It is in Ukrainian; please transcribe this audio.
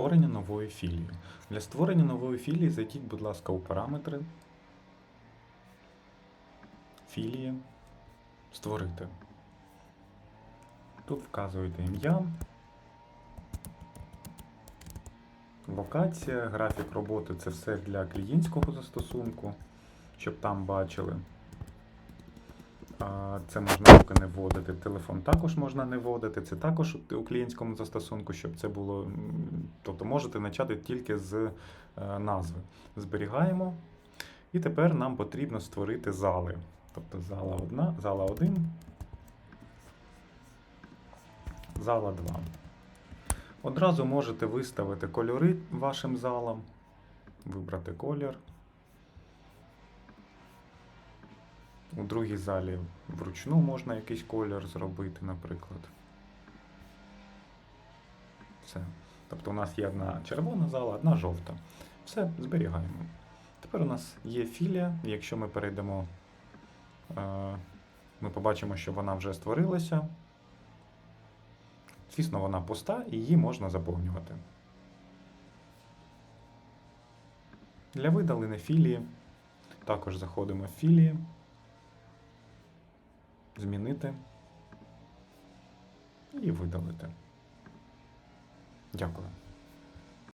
Створення нової філії. Для створення нової філії зайдіть, будь ласка, у параметри. Філії. Створити. Тут вказуєте ім'я. Локація, графік роботи це все для клієнтського застосунку, щоб там бачили. Це можна поки не вводити. Телефон також можна не вводити. Це також у- у клієнтському застосунку, щоб це було. Тобто можете почати тільки з е, назви. Зберігаємо. І тепер нам потрібно створити зали. Тобто зала 1, зала 1, зала 2. Одразу можете виставити кольори вашим залам, вибрати колір. У другій залі вручну можна якийсь колір зробити, наприклад. Все. Тобто у нас є одна червона зала, одна жовта. Все, зберігаємо. Тепер у нас є філія. Якщо ми перейдемо, е, ми побачимо, що вона вже створилася. Звісно, вона пуста і її можна заповнювати. Для видалення філії також заходимо в філії, змінити і видалити. Дякую.